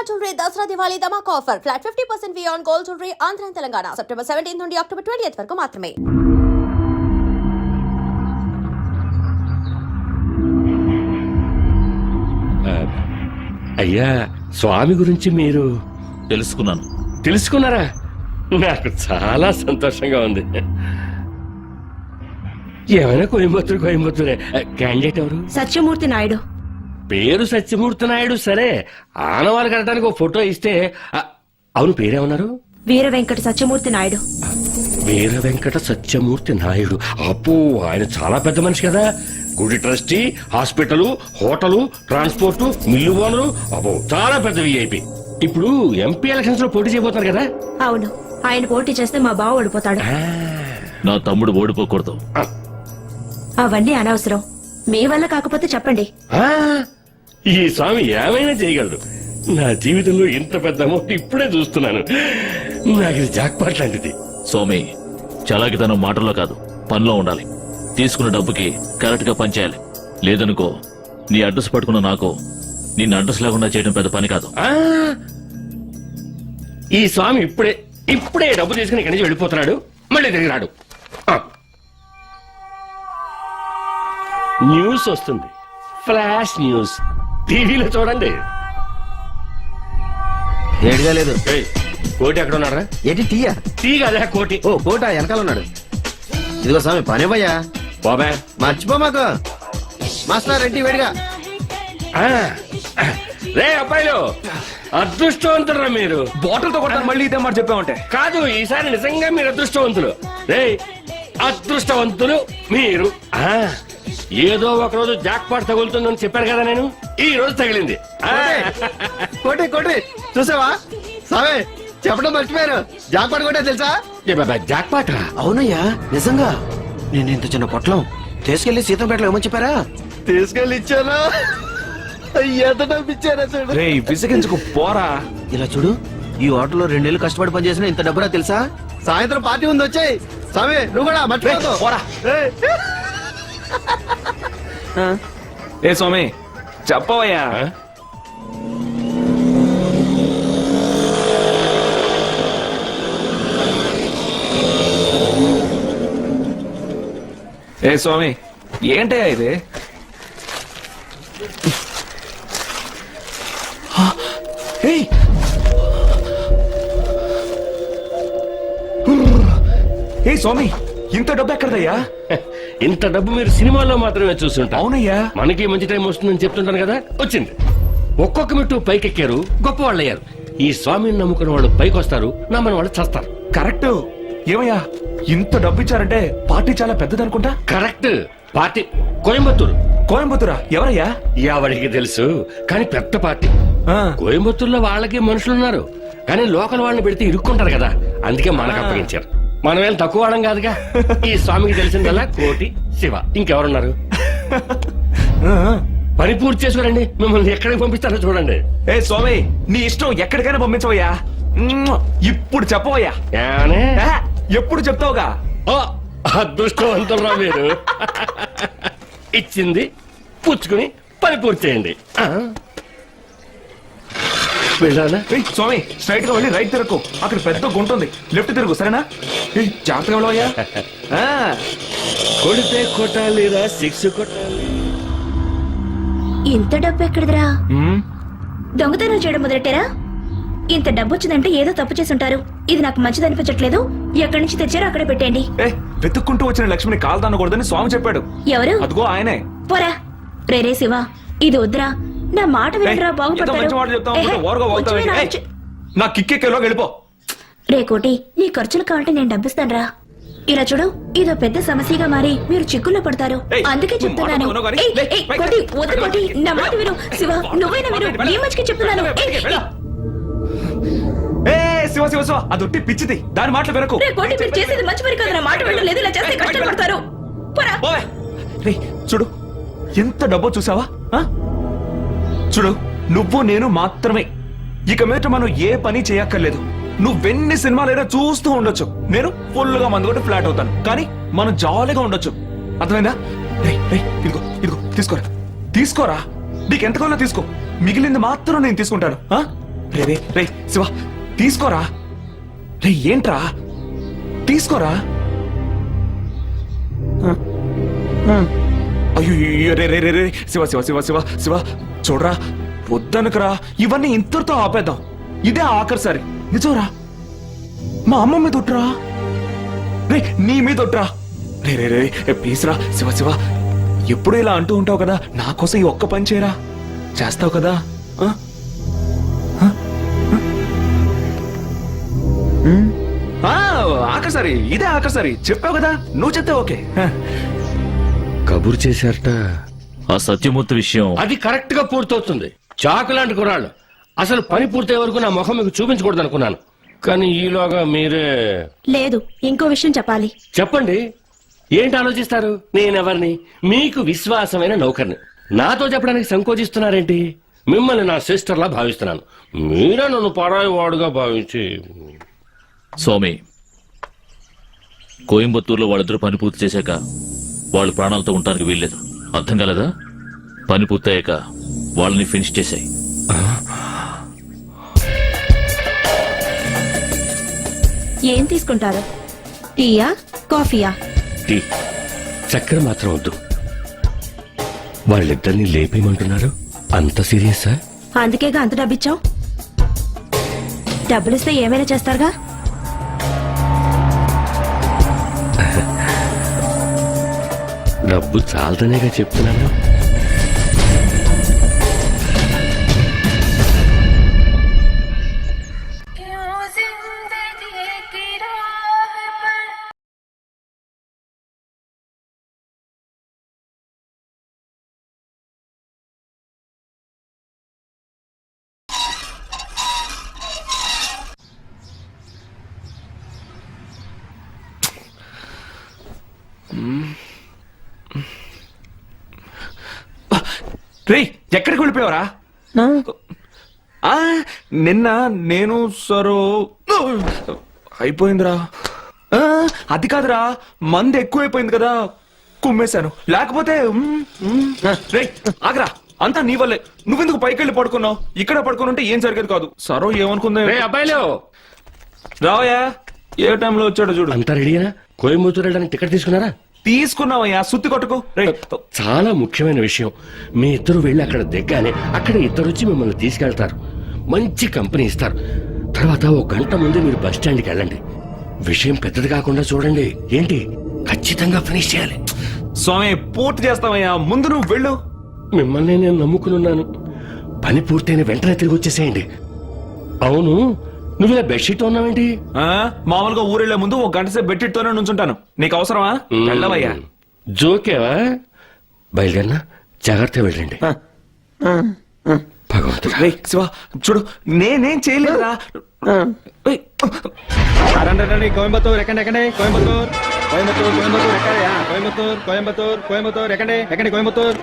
అమ్మా jewellery Dasara Diwali ధమాక్ offer. Flat fifty percent on gold jewellery Andhra Telangana. September seventeen నుండి October twenty వరకు మాత్రమే. అయ్యా స్వామి గురించి మీరు తెలుసుకున్నాను. తెలుసుకున్నారా? నాకు చాలా సంతోషంగా ఉంది. ఏమైనా కోయంబత్తూరు కోయంబత్తూరే. క్యాండిడేట్ ఎవరు? సత్యమూర్తి నాయుడు. పేరు సత్యమూర్తి నాయుడు సరే. ఆనవాళ్ళు కట్టడానికి ఒక ఫోటో ఇస్తే ఆ, అవును పేరేమన్నారు? వీర వెంకట సత్యమూర్తి నాయుడు. వీర వెంకట సత్యమూర్తి నాయుడు. అప్పు ఆయన చాలా పెద్ద మనిషి కదా. గుడి trustee hospital hotel transport mill owner. అబ్బో చాలా పెద్ద విఐపి ఇప్పుడు ఎంపీ ఎలక్షన్స్లో పోటీ చేయబోతున్నారు కదా? అవును. ఆయన పోటీ చేస్తే మా బావ ఓడిపోతాడు. నా తమ్ముడు ఓడిపోకూడదు. అవన్నీ అనవసరం. మీ వల్ల కాకపోతే చెప్పండి. ఆ, ఈ స్వామి ఏమైనా చేయగలడు నా జీవితంలో ఇంత పెద్ద అమౌంట్ ఇప్పుడే చూస్తున్నాను. నాకు ఇది జాక్పాట్ లాంటిది. స్వామి చలాకితనం మాటల్లో కాదు పనిలో ఉండాలి. తీసుకున్న డబ్బుకి కరెక్ట్గా పనిచేయాలి లేదనుకో నీ అడ్రస్ పట్టుకున్న నాకు నిన్ను అడ్రస్ లేకుండా చేయడం పెద్ద పని కాదు. ఆ, ఈ స్వామి ఇప్పుడే ఇప్పుడే డబ్బు తీసుకుని ఇక్కడి నుంచి వెళ్ళిపోతున్నాడు. మళ్ళీ తిరిగి రాడు. ఆ. న్యూస్ వస్తుంది. Flash news. టీవీలో చూడండి. ఏడుగా లేదు. ఏయ్, కోటి ఎక్కడ ఉన్నారా ఏంటి టీయా? టీ కదా కోటి. ఓ కోట వెనకాల ఉన్నాడు. ఇదిగో స్వామి పని భయ్యా బాబా. మర్చిపో మాకు. మాస్టర్ రెడ్డి వేడిగా. ఆ, రే అబ్బాయిలు అదృష్టవంతురా మీరు. బాటిల్తో కొడతాను మళ్ళీ ఇదే మాట చెప్పామంటే. కాదు ఈసారి నిజంగా మీరు అదృష్టవంతులు. రే అదృష్టవంతులు మీరు. ఆ ఏదో ఒక రోజు జాక్ పాట్ తగులుతుందని చెప్పాను కదా నేను? ఈ రోజు తగిలింది. ఆ, కోటి కోటి చూసావా? స్వామి చెప్పడం మర్చిపోయారు జాక్పాట్ కోటే తెలుసా? ఏ బాబా జాక్ పాట అవునయ్యా నిజంగా. నేను ఇంత చిన్న పొట్లం తీసుకెళ్ళి సీతంపేటలో ఏమని చెప్పారా? తీసుకెళ్ళి ఇచ్చాను? ఎంత డబ్బు ఇచ్చారా చూడు. రే విసిగించుకు పోరా. ఇలా చూడు ఈ హోటల్లో రెండేళ్ళు కష్టపడి పనిచేసిన ఇంత డబ్బురా తెలుసా? సాయంత్రం పార్టీ ఉంది వచ్చాయి. స్వామి నువ్వు కూడా మర్చిపోతావు పోరా. ఏ స్వామి చెప్పవయ్యా? ఏ స్వామి ఏంటయ్యా ఇది ఏయ్! ఏయ్ స్వామి ఇంత డబ్బు ఎక్కడదయ్యా ఇంత డబ్బు మీరు సినిమాల్లో మాత్రమే చూస్తుంటారు. అవునయ్యా. మనకి మంచి టైం వస్తుందని చెప్తుంటాను కదా? వచ్చింది. ఒక్కొక్క మెట్టు పైకెక్కారు గొప్ప వాళ్ళు అయ్యారు ఈ స్వామిని నమ్ముకున్న వాళ్ళు పైకి వస్తారు నమ్మని వాళ్ళు చస్తారు. కరెక్ట్. ఏమయ్యా ఇంత డబ్బు ఇచ్చారంటే పార్టీ చాలా పెద్దదనుకుంటా? కరెక్ట్. పార్టీ కోయంబత్తూరు. కోయంబత్తూరా? ఎవరయ్యా? ఎవరికి తెలుసు కానీ పెద్ద పార్టీ. ఆ, కోయంబత్తూరులో వాళ్ళకి మనుషులున్నారు. కానీ లోకల్ వాళ్ళని పెడితే ఇరుక్కుంటారు కదా. అందుకే మనకు అప్పగించారు. మనం ఏం తక్కువ వాళ్ళం కాదుగా. ఈ స్వామికి తెలిసిందల్లా కోటి శివ. ఇంకెవరున్నారు. పని పూర్తి చేసుకురండి. మిమ్మల్ని ఎక్కడికి పంపిస్తారో చూడండి. ఏ స్వామి నీ ఇష్టం ఎక్కడికైనా పంపించవయ్యా. ఇప్పుడు చెప్పవయ్యా. ఎప్పుడు చెప్తావుగా? అదృష్టవంతురా మీరు. ఇచ్చింది పుచ్చుకుని పని పూర్తి చేయండి. వెళ్ళాలా? ఏయ్, స్వామి స్ట్రైట్గా వెళ్ళి రైట్ తిరగకు అక్కడ పెద్ద గుంట ఉంది. లెఫ్ట్ తిరుగు సరేనా? ఏయ్, జాగ్రత్తగా వెళ్ళవయ్యా. ఆ, కొడితే కొట్టాలిరా సిక్స్ కొట్టాలి. ఇంత డబ్బు ఎక్కడిదిరా. దొంగతనం చేయడం మొదలెట్టారా? ఇంత డబ్బు వచ్చిందంటే ఏదో తప్పు చేసి ఉంటారు ఇది నాకు మంచిది అనిపించట్లేదు. ఎక్కడి నుంచి తెచ్చారో అక్కడే పెట్టండి ఏ వెతుక్కుంటూ వచ్చిన లక్ష్మిని కాలు దాన్నకూడదని స్వామి చెప్పాడు. ఎవరు? అదిగో ఆయనే. పోరా. రే రే శివ ఇది వద్దురా. నా మాట వినరా నా కిక్కెక్కేలో వెళ్ళిపో. రే కోటి నీ ఖర్చులు కావాలంటే నేను డబ్బిస్తానురా. ఇలా చూడు ఇదో పెద్ద సమస్యగా మారి మీరు చిక్కుల్లో పడతారు. అందుకే చెప్తున్నాను. కోటి రా. వద్దు కోటి నా మాట విను. శివ నువ్వైనా విను. నీ మంచికి చెప్తున్నాను. ఏయ్, ఏయ్. ఏ శివ శివ శివ అది ఒట్టి పిచ్చిది. దాని మాటలు వినకు. రే కోటి మీరు చేసేది మంచి పని కాదు. నా మాట వినడం లేదు. ఇలా చేస్తే చూడు. ఎంత డబ్బో చూసావా? చూడు నువ్వు నేను మాత్రమే. ఇక మీదట మనం ఏ పని చేయక్కర్లేదు. నువ్వెన్ని సినిమాలైనా చూస్తూ ఉండొచ్చు. నేను ఫుల్గా మందు ఫ్లాట్ అవుతాను. కానీ మనం జాలీగా ఉండొచ్చు. అర్థమైందా? ఇదిగో ఇదిగో తీసుకోరా. తీసుకోరా? నీకు ఎంత కావాలో తీసుకో. మిగిలింది మాత్రం నేను తీసుకుంటాను. ఆ? రే రే రే శివ తీసుకోరా? రే ఏంట్రా? తీసుకోరా? అయ్యో అయ్యో, రే రే రే రే శివ శివ శివ శివ శివ. చూడరా వద్దనుకురా ఇవన్నీ ఇంతటితో ఆపేద్దాం. ఇదే ఆఖరిసారి నిజంరా? మా అమ్మ మీద ఒట్టురా రే నీ మీద ఒట్టురా రే రే రే ప్లీజ్రా శివ శివ. ఎప్పుడు ఇలా అంటూ ఉంటావు కదా నా కోసం ఈ ఒక్క పని చేయరా? చేస్తావు కదా? ఆ? ఆఖరిసారి ఇదే ఆఖరిసారి చెప్పావు కదా నువ్వు చెప్తే ఓకే. కబుర్ చేశారట. ఆ సత్యమూర్తి విషయం. అది కరెక్ట్గా పూర్తవుతుంది. చాకు లాంటి కురాళ్ళు అసలు పని పూర్తయ్యే వరకు నా ముఖం మీకు చూపించకూడదు అనుకున్నాను కానీ ఈలోగా మీరే లేదు ఇంకో విషయం చెప్పాలి. చెప్పండి. ఏంటి ఆలోచిస్తారు? నేనెవరిని? మీకు విశ్వాసమైన నౌకర్ని. నాతో చెప్పడానికి సంకోచిస్తున్నారేంటి? మిమ్మల్ని నా సిస్టర్లా భావిస్తున్నాను. మీరే నన్ను పరాయి వాడుగా భావించి స్వామి కోయంబత్తూరులో వాళ్ళిద్దరూ పని పూర్తి చేశాక వాళ్ళు ప్రాణాలతో ఉండడానికి వీల్లేదు. అర్థం కాలేదా? పని పూర్తయ్యాక వాళ్ళని ఫినిష్ చేశాయి ఏం తీసుకుంటారు? టీయా కాఫీయా? టీ. చక్కెర మాత్రం వద్దు. వాళ్ళిద్దరిని లేపేయమంటున్నారు? అంత సీరియసా? అందుకేగా అంత డబ్బిచ్చావు? డబ్బులిస్తే ఏమైనా చేస్తారుగా? డబ్బు చాలదనేగా చెప్తున్నాను. రేయ్ ఎక్కడికి వెళ్ళిపోయావరా? ఆ, నిన్న నేను సరో అయిపోయిందిరా. ఆ, అది కాదురా మంది ఎక్కువైపోయింది కదా కుమ్మేశాను. లేకపోతే మ్, మ్, రేయ్ ఆగరా అంతా నీ వల్లే. నువ్వెందుకు పైకి వెళ్ళి పడుకున్నావు? ఇక్కడ పడుకుని ఉంటే ఏం జరిగేది కాదు. సరో ఏమనుకుందా? రే అబ్బాయిలు! రావయ్యా ఏ టైంలో వచ్చాడో చూడు. అంతా రెడీనా కోయంబత్తూరు వెళ్ళడానికి టికెట్ తీసుకున్నారా? తీసుకున్నావయ్యా సుత్తి కొట్టుకు. చాలా ముఖ్యమైన విషయం. మీ ఇద్దరు వెళ్ళి అక్కడ దిగ్గానే అక్కడ ఇద్దరు వచ్చి మిమ్మల్ని తీసుకెళ్తారు. మంచి కంపెనీ ఇస్తారు. తర్వాత ఒక గంట ముందు మీరు బస్ స్టాండ్కి వెళ్ళండి. విషయం పెద్దది కాకుండా చూడండి. ఏంటి? ఖచ్చితంగా ఫినిష్ చేయాలి. స్వామి పూర్తి చేస్తావయ్యా ముందు నువ్వు వెళ్ళు. మిమ్మల్ని నేను నమ్ముకునున్నాను. పని పూర్తయిన వెంటనే తిరిగి వచ్చేసేయండి. అవును నువ్వు ఇలా బెడ్షీట్ ఉన్నావేంటి? ఆ? మామూలుగా ఊరెళ్ళే ముందు ఒక గంట సేపు బెట్టితోనే నుంచుంటాను. నీకు అవసరమా? వెళ్ళవయ్యా. జోకేవా? బయలుదేరినా? జాగ్రత్త వెళ్ళండి. భగవంతుడా. రేయ్ శివ చూడు నేనేం చేయలేదురా. కోయంబత్తూర్ ఎక్కండి ఎక్కండి కోయంబత్తూర్. కోయంబత్తూర్ ఆ, కోయంబత్తూర్ కోయంబత్తూర్ కోయంబత్తూర్ ఎక్కండి ఎక్కండి కోయంబత్తూర్.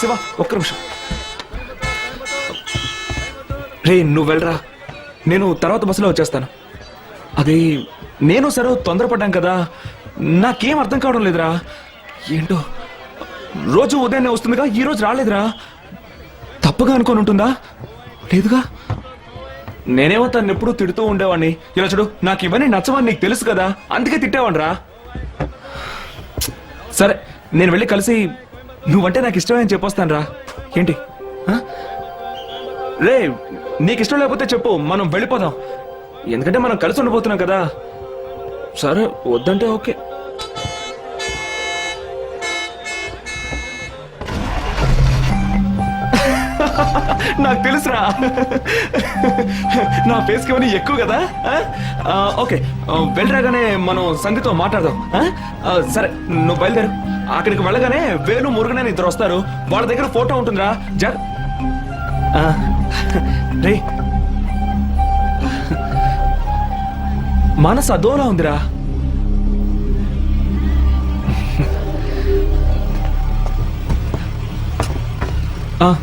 శివ? ఒక్క నిమిషం. రే నువ్వు వెళ్ళరా? నేను తర్వాత బస్సులో వచ్చేస్తాను. అది నేను సరే తొందరపడ్డాం కదా. నాకేం అర్థం కావడం లేదురా. ఏంటో? రోజు ఉదయాన్నే వస్తుందిగా ఈ రోజు రాలేదురా. తప్పుగా అనుకొని ఉంటుందా? లేదుగా? నేనేమో తను ఎప్పుడూ తిడుతూ ఉండేవాడిని ఇలా చూడు నాకు ఇవన్నీ నచ్చవని నీకు తెలుసు కదా. అందుకే తిట్టేవాడిరా సరే నేను వెళ్ళి కలిసి నువ్వంటే నాకు ఇష్టమని చెప్పొస్తాను రా ఏంటి? ఆ? రే నీకు ఇష్టం లేకపోతే చెప్పు మనం వెళ్ళిపోదాం. ఎందుకంటే మనం కలిసి ఉండబోతున్నాం కదా. సరే వద్దంటే ఓకే. నాకు తెలుసురా. నా ఫేస్కి ఏమైనా ఎక్కువ కదా. ఆ? ఓకే. వెళ్ళరాగానే మనం సంధితో మాట్లాడదాం. ఆ, సరే నువ్వు బయలుదేరు. అక్కడికి వెళ్ళగానే వేలు మురుగనే ఇద్దరు వస్తారు. వాళ్ళ దగ్గర ఫోటో ఉంటుందిరా. జ ఆ, రే. మనసు అదోలా ఉందిరా. ఆ.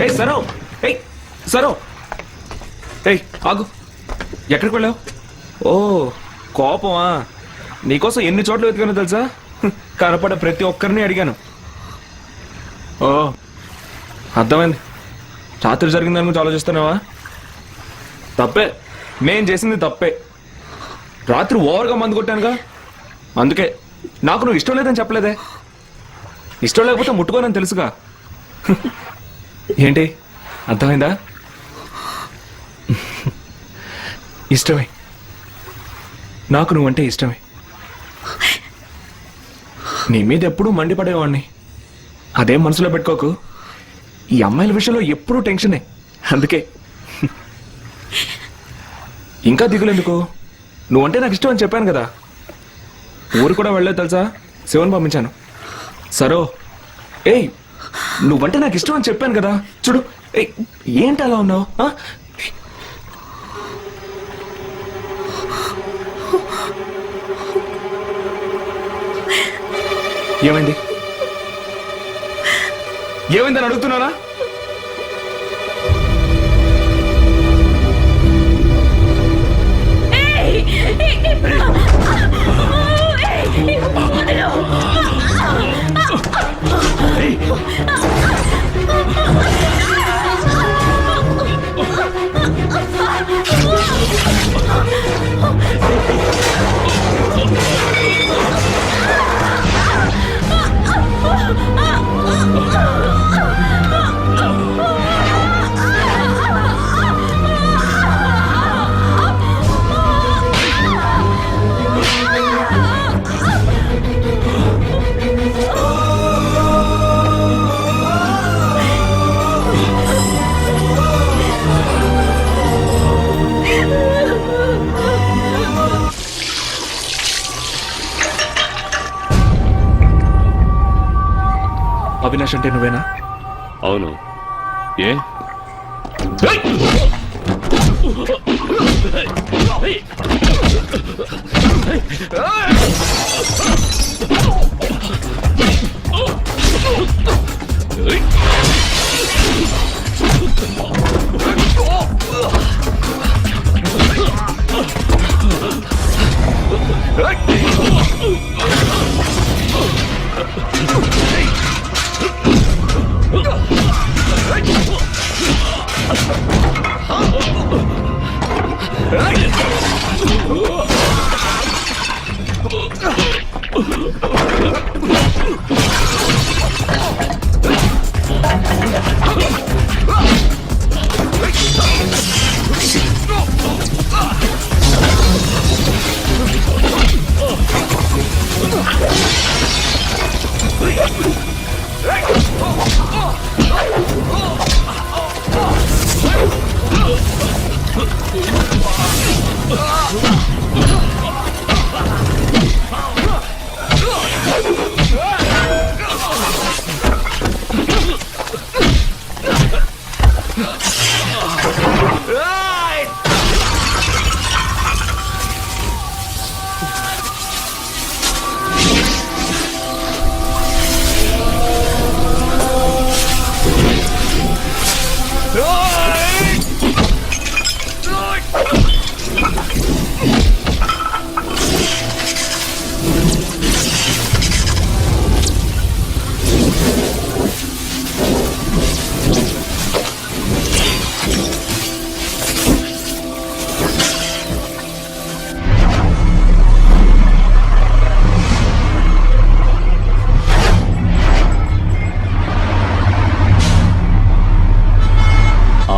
ఏయ్ సరో. ఏయ్ సరో. ఏయ్ ఆగు. ఎక్కడికి వెళ్ళావు? ఓ కోపమా? నీకోసం ఎన్ని చోట్ల వెతికానో తెలుసా? కనపడ ప్రతి ఒక్కరిని అడిగాను. ఓ అర్థమైంది. రాత్రి జరిగిన దాని గురించి ఆలోచిస్తున్నావా? తప్పే. నేను చేసింది తప్పే. రాత్రి ఓవర్గా మందు కొట్టానుగా. అందుకే నాకు నువ్వు ఇష్టం లేదని చెప్పలేదే. ఇష్టం లేకపోతే ముట్టుకోనని తెలుసుగా. ఏంటి? అర్థమైందా? ఇష్టమే. నాకు నువ్వంటే ఇష్టమే. నీ మీద ఎప్పుడూ మండిపడేవాడిని అదేం మనసులో పెట్టుకోకు. ఈ అమ్మాయిల విషయంలో ఎప్పుడూ టెన్షనే. అందుకే. ఇంకా దిగులేందుకు? నువ్వంటే నాకు ఇష్టం అని చెప్పాను కదా. ఊరు కూడా వెళ్ళలేదు తెలుసా? శివన్ పంపించాను. సరో. ఏయ్! నువ్వంటే నాకు ఇష్టం అని చెప్పాను కదా. చూడు ఏంటి అలా ఉన్నావు? ఆ? ఏమైంది? ఏమైందని అడుగుతున్నానా? はい అవినాష్ అంటే నువ్వేనా అవును ఏ Hey!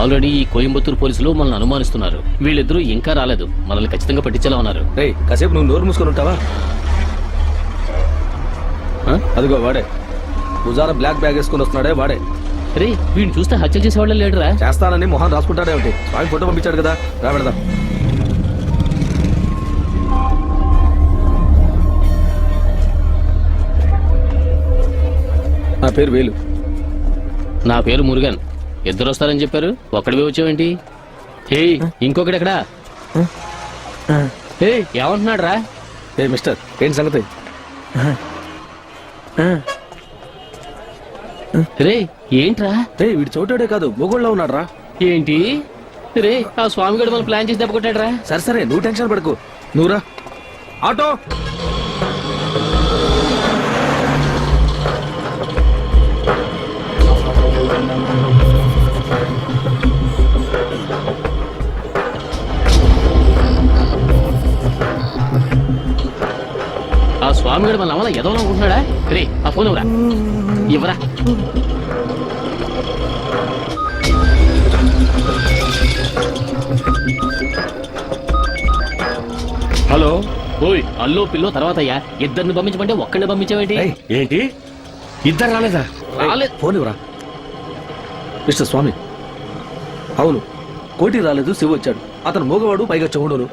ఆల్రెడీ ఈ కోయంబత్తూరు పోలీసులు మనల్ని అనుమానిస్తున్నారు. వీళ్ళిద్దరూ ఇంకా రాలేదు. మనల్ని ఖచ్చితంగా పట్టించేలా ఉన్నారు. రే కాసేపు నువ్వు నోరు మూసుకొని ఉంటావా? అదిగో వాడే. భుజాన బ్లాక్ బ్యాగ్ వేసుకుని వస్తున్నాడే వాడే. రే వీడిని చూస్తే హత్యలు చేసేవాళ్ళ లేడురా. చేస్తానని మొహన్ రాసుకుంటాడే ఒకటి. స్వామి ఫోటో పంపించాడు కదా. రా పెడదాం నా పేరు వేలు. నా పేరు మురుగన్. ఇద్దరు వస్తారని చెప్పారు. ఒక్కడివే వచ్చావేంటి హే ఇంకొకటి ఎక్కడా? హే ఏమంటున్నాడు రా? ఏ మిస్టర్ ఏంటి సంగతి? రే ఏంట్రా? రే వీడు చోటాడే కాదు మొగోళ్ళ ఉన్నాడు రా ఏంటి? రే ఆ స్వామి గడు మనం ప్లాన్ చేసి దెబ్బ కొట్టాడు సరే సరే నువ్వు టెన్షన్ పడకు. నువ్వురా. ఆటో! ఆ స్వామి గడు మన వల్ల ఎదో అనుకుంటున్నాడా రే ఆ ఫోన్ ఇవ్వరా? ఇవ్వరా? హలో? ఓయ్ అల్లో పిల్లో తర్వాత అయ్యా ఇద్దరిని పంపించమంటే ఒక్కడిని పంపించావేంటి? ఏయ్, ఏంటి? ఇద్దరు రాలేదా? రాలేదు ఫోన్ ఇవ్వరా? మిస్టర్ స్వామి అవును కోటి రాలేదు శివ వచ్చాడు. అతను మోగవాడు పైగా చెవుడును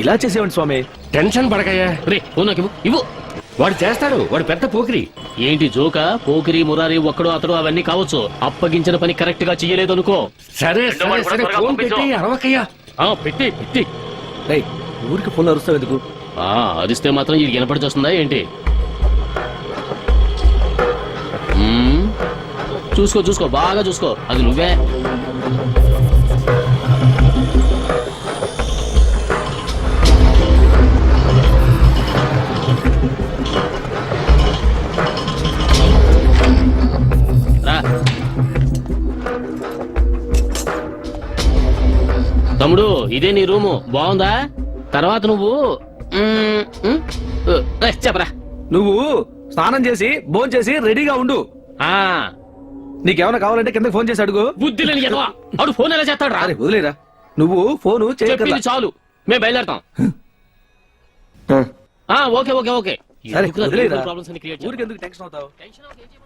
ఇలా చేసేవాడి స్వామి. టెన్షన్ పడకయ్యా. రే ఫోన్ నాకు ఇవ్వు. ఇవ్వు. వాడు చేస్తాడు వాడు పెద్ద పోకిరి. ఏంటి జోక? పోకిరి మురారి ఒక్కడు అతడు అవన్నీ కావచ్చు. అప్పగించిన పని కరెక్ట్గా చెయ్యలేదు అనుకో సరే సరే సరే ఫోన్ పెట్టి అరవకయ్యా. ఆ పెట్టి పెట్టి. రేయ్ ఊరికి ఫోన్ అరుస్తావు ఎందుకు? ఆ అదిస్తే మాత్రం ఇది వినపడి వస్తుందా ఏంటి? మ్మ్. చూసుకో చూసుకో బాగా చూసుకో. అది నువ్వే. తమ్ముడు ఇదే నీ రూము. బాగుందా? తర్వాత నువ్వు చెప్పరా. నువ్వు స్నానం చేసి భోజనం చేసి రెడీగా ఉండు. ఆ. నీకేమైనా కావాలంటే కింద ఫోన్ చేసి అడుగు. బుద్ధి లేని ఎదవా. ఆడు ఫోన్ ఎలా చేస్తాడు రా అరే వదిలేరా. నువ్వు ఫోను చేయకర్లా. చెప్పింది చాలు. మేము బయలుదేరతాం. ఆ ఓకే ఓకే ఓకే. సరే ఎందుకురా వదిలేరా. లేనిపోని problems అన్ని ఎందుకు టెన్షన్ అవుతావు? చేయడం?